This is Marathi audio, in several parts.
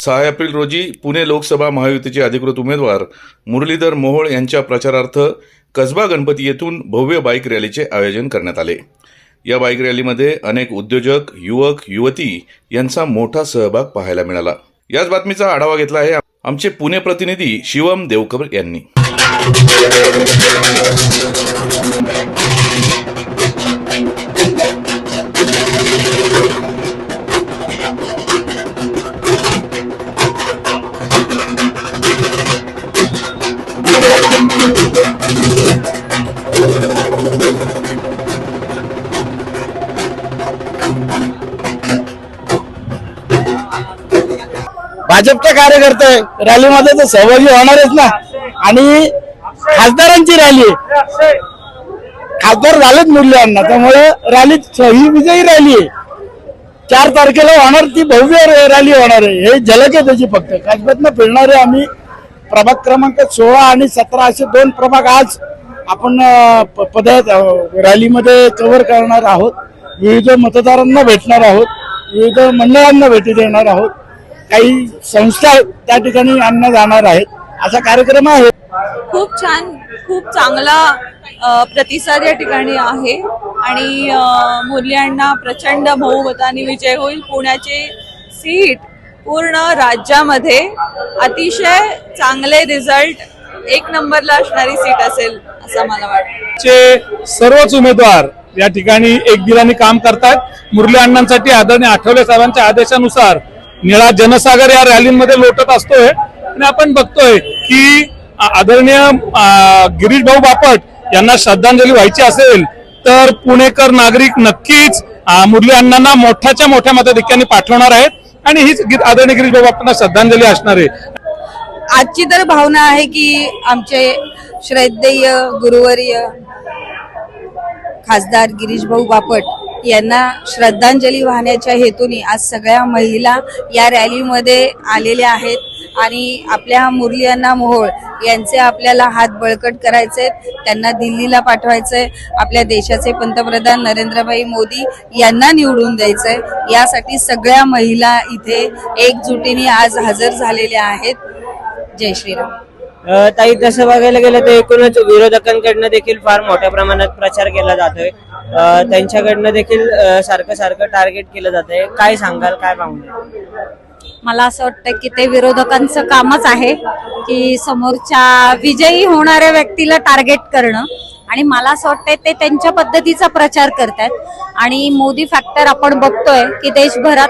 सहा एप्रिल रोजी पुणे लोकसभा महायुतीचे अधिकृत उमेदवार मुरलीधर मोहोळ यांच्या प्रचारार्थ कसबा गणपती येथून भव्य बाईक रॅलीचे आयोजन करण्यात आले. या बाईक रॅलीमध्ये अनेक उद्योजक युवक युवती यांचा मोठा सहभाग पाहायला मिळाला. याच बातमीचा आढावा घेतला आहे आमचे पुणे प्रतिनिधी शिवम देवकर यांनी. भाजपचे कार्यकर्ते रॅलीमध्ये तर सहभागी होणारच ना. आणि खासदारांची रॅली. आहे. खासदार झालेच मूल्यांना त्यामुळे रॅलीत ही विजयी रॅली आहे. चार तारखेला होणार ती भव्य रॅली होणार आहे. हे झलक आहे त्याची फक्त. कसब्यातनं फिरणारे आम्ही प्रभाग क्रमांक सोळा आणि सतरा असे दोन प्रभाग आज आपण प- पद रॅलीमध्ये कव्हर करणार आहोत. विविध मतदारांना भेटणार आहोत. विविध मंडळांना भेटी देणार आहोत. काही संस्था त्या ठिकाणी आणण्यात जाणार आहेत. असा कार्यक्रम आहे. खूप छान खूप चांगला प्रतिसाद या ठिकाणी आहे. आणि अण्णा प्रचंड बहुमताने विजय होईल. पुण्याचे सीट पूर्ण राज्यामध्ये अतिशय चांगले रिझल्ट एक नंबरला असणारी सीट असेल असं मला वाटतं. चे सर्वच उमेदवार या ठिकाणी एक दिलाने काम करतात. मुरली अण्णांसाठी आदरणीय आठवले साहेबांच्या आदेशानुसार निळा जनसागर या रॅलींमध्ये लोटत असतोय. आणि आपण बघतोय की आदरणीय गिरीश भाऊ बापट यांना श्रद्धांजली व्हायची असेल तर पुणेकर नागरिक नक्कीच मुरली अण्णांना मोठ्याच्या मोठ्या मताधिक्याने पाठवणार आहेत. आणि हीच आदरणीय गिरीश भाऊ बापटांना श्रद्धांजली असणार आहे. आजची तर भावना आहे की आमचे श्रद्धेय गुरुवर्य खासदार गिरीश भाऊ बापट यांना श्रद्धांजली वाहण्याच्या हेतूने आज सगळ्या महिला या रॅलीमध्ये आलेल्या आहेत. आणि आपल्या मुरली अण्णा मोहोळ यांचे आपल्याला हात बळकट करायचे त्यांना दिल्लीला पाठवायचे आपल्या देशाचे पंतप्रधान नरेंद्रभाई मोदी यांना निवडून द्यायचंय यासाठी सगळ्या महिला इथे एकजुटीने आज हजर झालेल्या आहेत. जय श्रीराम. ताई तसं बघायला गेलं तर एकूणच विरोधकांकडनं देखील फार मोठ्या प्रमाणात प्रचार केला जातोय. त्यांच्याकडनं देखील सारखं सारखं टार्गेट केलं जातंय. काय सांगाल काय पाहून मला असं वाटतं की ते विरोधकांचं कामच आहे की समोरच्या विजयी होणाऱ्या व्यक्तीला टार्गेट करणं. आणि मला असं वाटतंय ते त्यांच्या पद्धतीचा प्रचार करतात आणि मोदी फॅक्टर आपण बघतोय की देशभरात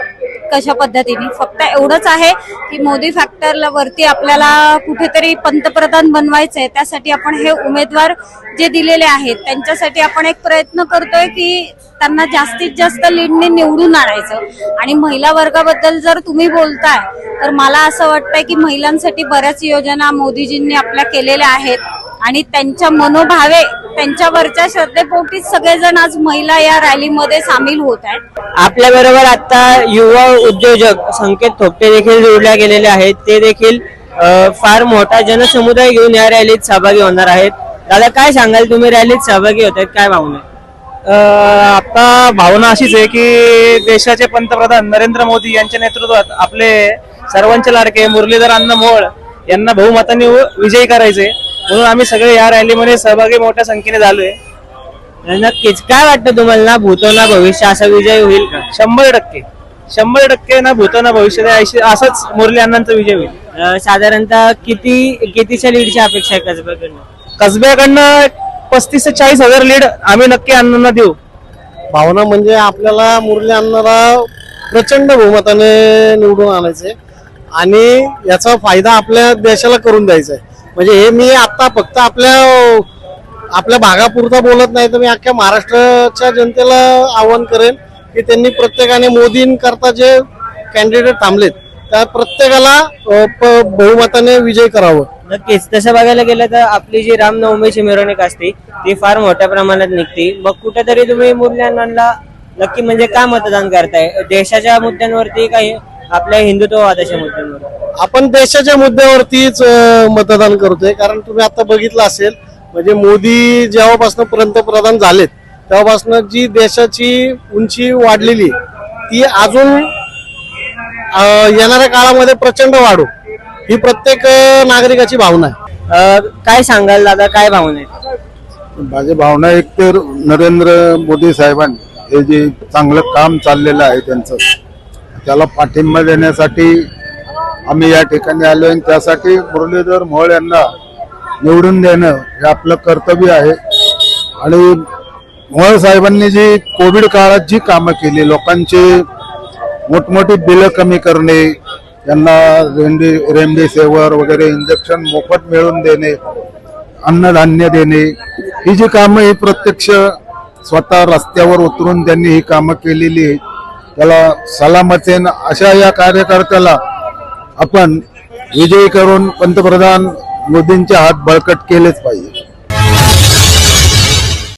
कशा पद्धतीने. फक्त एवढंच आहे की मोदी फॅक्टरला वरती आपल्याला कुठेतरी पंतप्रधान बनवायचंय त्यासाठी आपण हे उमेदवार जे दिलेले आहेत त्यांच्यासाठी आपण एक प्रयत्न करतोय की त्यांना जास्तीत जास्त लीडने निवडून आणायचं. आणि महिला वर्गाबद्दल जर तुम्ही बोलताय तर मला असं वाटतंय की महिलांसाठी बऱ्याच योजना मोदीजींनी आपल्या केलेल्या आहेत. आणि त्यांच्या मनोभावे त्यांच्यावरच्या श्रद्धेपोटीच सगळेजण आज महिला या रॅलीमध्ये सामील होत आहेत. आपल्या बरोबर आता युवा उद्योजक संकेत थोपटे देखील जोडल्या गेलेले आहेत. ते देखील फार मोठा जनसमुदाय घेऊन या रॅलीत सहभागी होणार आहेत. दादा काय सांगाल? तुम्ही रॅलीत सहभागी होत आहेत काय भावना आता भावना अशीच आहे की देशाचे पंतप्रधान नरेंद्र मोदी यांच्या नेतृत्वात आपले सर्वांचे लाडके मुरलीधर अण्णा मोहोळ यांना बहुमताने विजयी करायचे. म्हणून आम्ही सगळे या रॅलीमध्ये सहभागी मोठ्या संख्येने झालोय. नक्कीच. काय वाटतं तुम्हाला? ना भूतो ना भविष्य असा विजय होईल का? शंभर टक्के. शंभर टक्के ना भूतो ना भविष्य असंच मुरली अण्णांचा विजय होईल. साधारणतः किती कितीच्या लीडची अपेक्षा आहे कसब्याकडनं? कसब्याकडनं पस्तीस ते चाळीस हजार लीड आम्ही नक्की अण्णांना देऊ. भावना म्हणजे आपल्याला मुरली अण्णाला प्रचंड बहुमताने निवडून आणायचे आणि याचा फायदा आपल्या देशाला करून द्यायचा आहे म्हणजे हे मी आता फक्त आपल्या आपल्या भागापुरता बोलत नाही तर मी अख्ख्या महाराष्ट्राच्या जनतेला आवाहन करेन की त्यांनी प्रत्येकाने मोदींकरता जे कॅन्डिडेट थांबलेत त्या प्रत्येकाला बहुमताने विजय करावं. नक्कीच. तसं बघायला गेलं तर आपली जी रामनवमीची मिरवणूक असते ती फार मोठ्या प्रमाणात निघते. मग कुठेतरी तुम्ही मुरल्यांना नक्की म्हणजे का मतदान करताय? देशाच्या मुद्द्यांवरती काही आपल्या हिंदुत्ववादाच्या मुद्द्यांवर आपण देशाच्या मुद्द्यावरतीच मतदान करतोय. कारण तुम्ही आता बघितलं असेल म्हणजे मोदी जेव्हापासून पंतप्रधान झालेत तेव्हापासून जी देशाची उंची वाढलेली आहे, ती अजून येणाऱ्या काळामध्ये प्रचंड वाढू ही प्रत्येक नागरिकाची भावना आहे. काय सांगाल दादा? काय भावना आहेत? माझी भावना एक तर नरेंद्र मोदी साहेबांनी हे जे चांगलं काम चाललेलं आहे त्यांचं त्याला पाठिंबा देण्यासाठी आम्ही या ठिकाणी आलो आणि त्यासाठी मुरलीधर मोहोळ यांना निवडून देणं हे आपलं कर्तव्य आहे. आणि मोहोळ साहेबांनी जी कोविड काळात जी कामं केली लोकांची मोठमोठी बिलं कमी करणे त्यांना रेमडे रेमडेसिवीर वगैरे इंजेक्शन मोफत मिळवून देणे अन्नधान्य देणे ही जी कामं ही प्रत्यक्ष स्वतः रस्त्यावर उतरून त्यांनी ही कामं केलेली आहे त्याला सलामतेन अशा या कार्यकर्त्याला आपण विजयी करून पंतप्रधान मोदींचे हात बळकट केलेच पाहिजे.